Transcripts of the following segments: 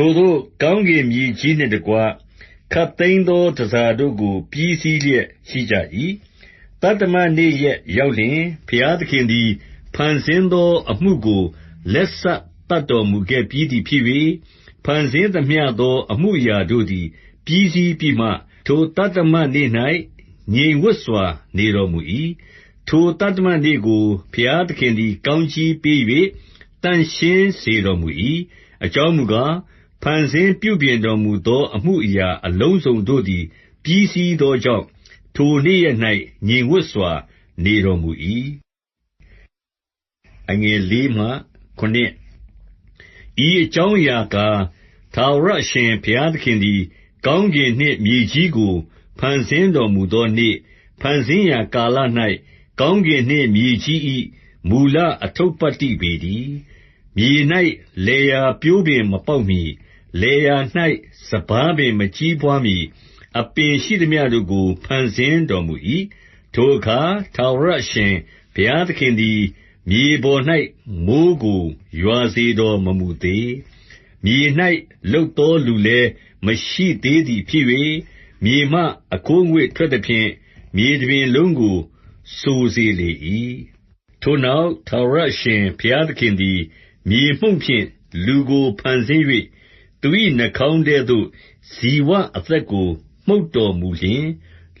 ထိုသို့ ကောင်းကင်မြေကြီးနှင့်တကွ ခပ်သိမ်းသော တန်ဆာတို့ကို ပြီးစီးလျက်ရှိကြ၏။သတ္တမနေ့ရက်ရောက်လျှင်၊ဘုရားသခင်သည် ဖန်ဆင်းသောအမှုကို လက်စသတ်တော်မူခဲ့ပြီးသည် ဖြစ်၍၊ဖန်ဆင်းသမျှသော အမှုအရာတို့သည် ပြီးစီးပြီးမှ၊ထိုသတ္တမနေ့၌ငြိမ်ဝပ်စွာ နေတော်မူ၏။ထိုသတ္တမနေ့ကို ဘုရားသခင်သည် ကောင်းကြီးပေး၍သန့်ရှင်းစေတော်မူ၏။အကြောင်းမူကား၊ ဖန်ဆင်းပြုပြင်တော်မူသော အမှုအရာအလုံးစုံတို့သည် ပြီးစီးသောကြောင့်၊ထိုနေ့ရက်၌ငြိမ်ဝပ်စွာ နေတော်မူ၏။ဤအကြောင်းအရာကား၊ထာဝရအရှင်ဘုရားသခင်သည် ကောင်းကင်နှင့်မြေကြီးကို ဖန်ဆင်းတော်မူသောနေ့၊ဖန်ဆင်းရာကာလ၌ကောင်းကင်နှင့်မြေကြီး၏မူလအတ္ထုပတ္တိပေတည်း။မြေ၌လယ်ယာပျိုးပင်မပေါက်မှီ၊ လယ်ယာ၌စပါးပင်မကြီးပွားမှီ၊အပင်ရှိသမျှတို့ကို ဖန်ဆင်းတော်မူ၏။ထိုအခါ ထာဝရအရှင်ဘုရားသခင်သည် မြေပေါ်၌မိုဃ်းကို ရွာစေတော်မမူသေး။မြေ၌လုပ်သောလူလည်း မရှိသေးသည်ဖြစ်၍၊မြေမှ အခိုးအငွေ့ထွက်သဖြင့် မြေတပြင်လုံးကို စိုစေလေ၏။ထိုနောက် ထာဝရအရှင်ဘုရားသခင်သည် မြေမှုန့်ဖြင့် လူကို ဖန်ဆင်း၍၊ သူ၏နှာခေါင်းထဲသို့ဇိဝအသက်ကို မှုတ်တော်မူလျှင်၊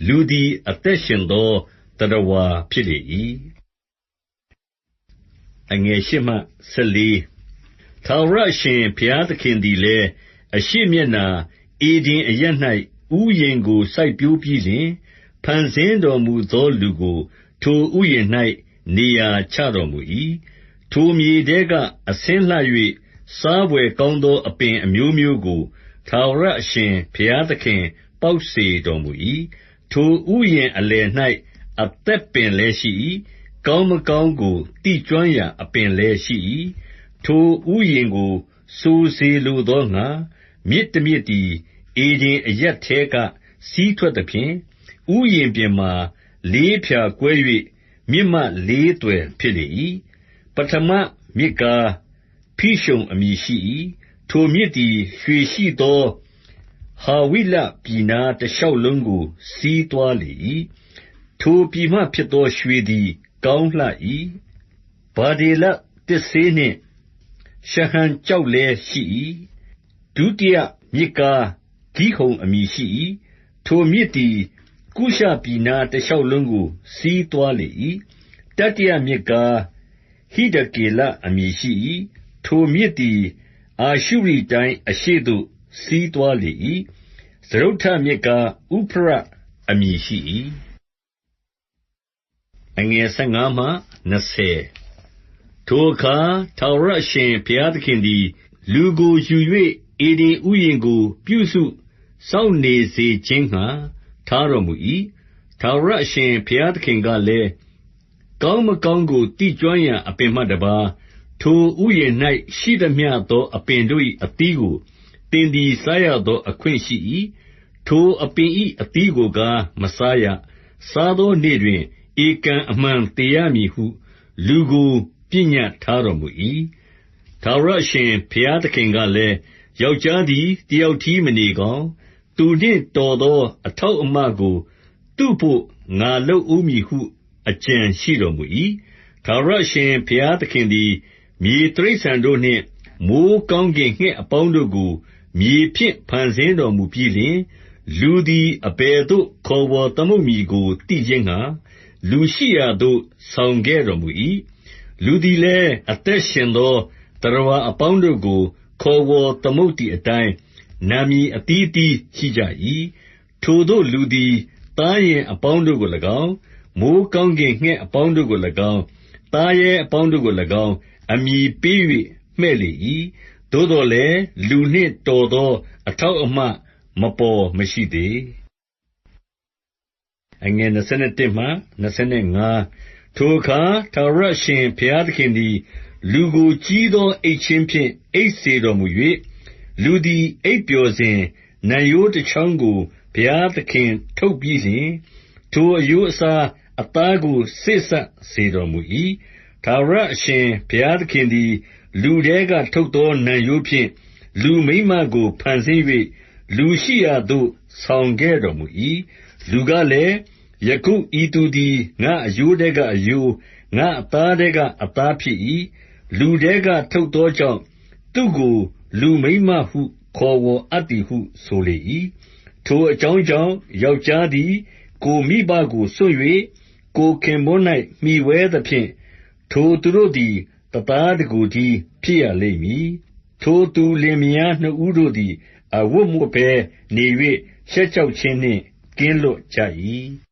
လူသည် အသက်ရှင်သော သတ္တဝါဖြစ်လေ၏။ထာဝရအရှင်ဘုရားသခင်သည်လည်း၊အရှေ့မျက်နှာ ဧဒင်အရပ်၌ဥယျာဉ်ကို စိုက်ပျိုးပြီးလျှင်၊ဖန်ဆင်းတော်မူသောလူကို ထိုဥယျာဉ်၌နေရာချတော်မူ၏။ထိုမြေထဲက အဆင်းလှ၍ စားဘွယ်ကောင်းသော အပင်အမျိုးမျိုးကို ထာဝရအရှင်ဘုရားသခင် ပေါက်စေတော်မူ၏။ထိုဥယျာဉ်အလယ်၌အသက်ပင်လည်းရှိ၏။ကောင်းမကောင်းကို သိကျွမ်းရာအပင်လည်းရှိ၏။ထိုဥယျာဉ်ကို စိုစေလိုသောငှါ၊မြစ်တမြစ်သည် ဧဒင်အရပ်ထဲက စီးထွက်သဖြင့်၊ဥယျာဉ်ပြင်မှာ လေးဖြာကွဲ၍မြစ်မလေးသွယ်ဖြစ်လေ၏။ပဌမမြစ်ကား ဖိရှုန်အမည်ရှိ၏။ထိုမြစ်သည် ရွှေရှိသော ဟာဝိလပြည်နား တရှောက်လုံးကို စီးသွားလေ၏။ထိုပြည်မှဖြစ်သော ရွှေသည် ကောင်းလှ၏။ဗဓေလသစ်စေးနှင့် ရှဟံကျောက်လည်းရှိ၏။ဒုတိယမြစ်ကား ဂိဟုန်အမည်ရှိ၏။ထိုမြစ်သည် ကုရှပြည်နား တရှောက်လုံးကို စီးသွားလေ၏။တတိယမြစ်ကား ဟိဒကေလအမည်ရှိ၏။ ထိုမြစ်သည် အာရှုရိတိုင်းအရှေ့သို့ စီးသွားလေ၏။စတုတ္ထမြစ်ကား ဥဖရတ်အမည်ရှိ၏။ထိုအခါ ထာဝရအရှင်ဘုရားသခင်သည် လူကိုယူ၍ဧဒင်ဥယျာဉ်ကို ပြုစုစောင့်နေစေခြင်းငှါ ထားတော်မူ၏။ထာဝရအရှင်ဘုရားသခင်ကလည်း၊ကောင်းမကောင်းကို သိကျွမ်းရာအပင်မှတပါး၊ ထိုဥယျာဉ်၌ရှိသမျှသော အပင်တို့၏အသီးကို သင်သည် စားရသော အခွင့်ရှိ၏။ထိုအပင်၏အသီးကိုကား မစားရ။စားသောနေ့တွင် ဧကန်အမှန်သေရမည်ဟု လူကို ပညတ်ထားတော်မူ၏။ထာဝရအရှင်ဘုရားသခင်ကလည်း၊ယောက်ျားသည် တယောက်တည်းမနေကောင်း။သူနှင့်တော်သော အထောက်အမကို သူ့ဘို့ ငါလုပ်ဦးမည်ဟု အကြံရှိတော်မူ၏။ထာဝရအရှင်ဘုရားသခင်သည် မြေတိရစ္ဆာန်တို့နှင့် မိုဃ်းကောင်းကင်ငှက်အပေါင်းတို့ကို မြေဖြင့် ဖန်ဆင်းတော်မူပြီးလျှင်၊လူသည် အဘယ်သို့ ခေါ်ဝေါ်သမုတ်မည်ကို သိခြင်းငှါ၊လူရှိရာသို့ ဆောင်ခဲ့တော်မူ၏။လူသည်လည်း အသက်ရှင်သော သတ္တဝါအပေါင်းတို့ကို ခေါ်ဝေါ်သမုတ်သည်အတိုင်း၊နာမည်အသီးအသီးရှိကြ၏။ထိုသို့လူသည် သားယဉ်အပေါင်းတို့ကို၎င်း၊မိုဃ်းကောင်းကင်ငှက်အပေါင်းတို့ကို၎င်း၊သားရဲအပေါင်းတို့ကို၎င်း အမည်ပေး၍မှည့်လေ၏။သို့သော်လည်း၊လူနှင့်တော်သော အထောက်အမ မပေါ်မရှိသေး။ထိုအခါ ထာဝရအရှင်ဘုရားသခင်သည် လူကို ကြီးသောအိပ်ခြင်းဖြင့် အိပ်စေတော်မူ၍၊လူသည် အိပ်ပျော်စဉ် နံရိုးတချောင်းကို ဘုရားသခင်ထုတ်ပြီးလျှင်၊ထိုအရိုးအစား အသားကို စေ့စပ်စေတော်မူ၏။ ထာဝရအရှင် ဘုရားသခင်သည် လူထဲကထုတ်သော နံရိုးဖြင့် လူမိန်းမကို ဖန်ဆင်း၍လူရှိရာသို့ ဆောင်ခဲ့တော်မူ၏။လူကလည်း၊ယခုဤသူသည် ငါ့အရိုးထဲကအရိုး၊ငါ့အသားထဲက အသားဖြစ်၏။လူထဲကထုတ်သောကြောင့် သူ့ကို လူမိန်းမဟု ခေါ်ဝေါ်အပ်သည်ဟု ဆိုလေ၏။ထိုအကြောင်းကြောင့် ယောက်ျားသည် ကိုယ်မိဘကိုစွန့်၍ကိုယ်ခင်ပွန်း၌မှီဝဲသဖြင့်၊ ထိုသူတို့သည် တသားတကိုယ်တည်း ဖြစ်ရလိမ့်မည်။ထိုသူလင်မယားနှစ်ဦးတို့သည် အဝတ်မဝတ်ဘဲနေ၍ရှက်ကြောက်ခြင်းနှင့် ကင်းလွတ်ကြ၏။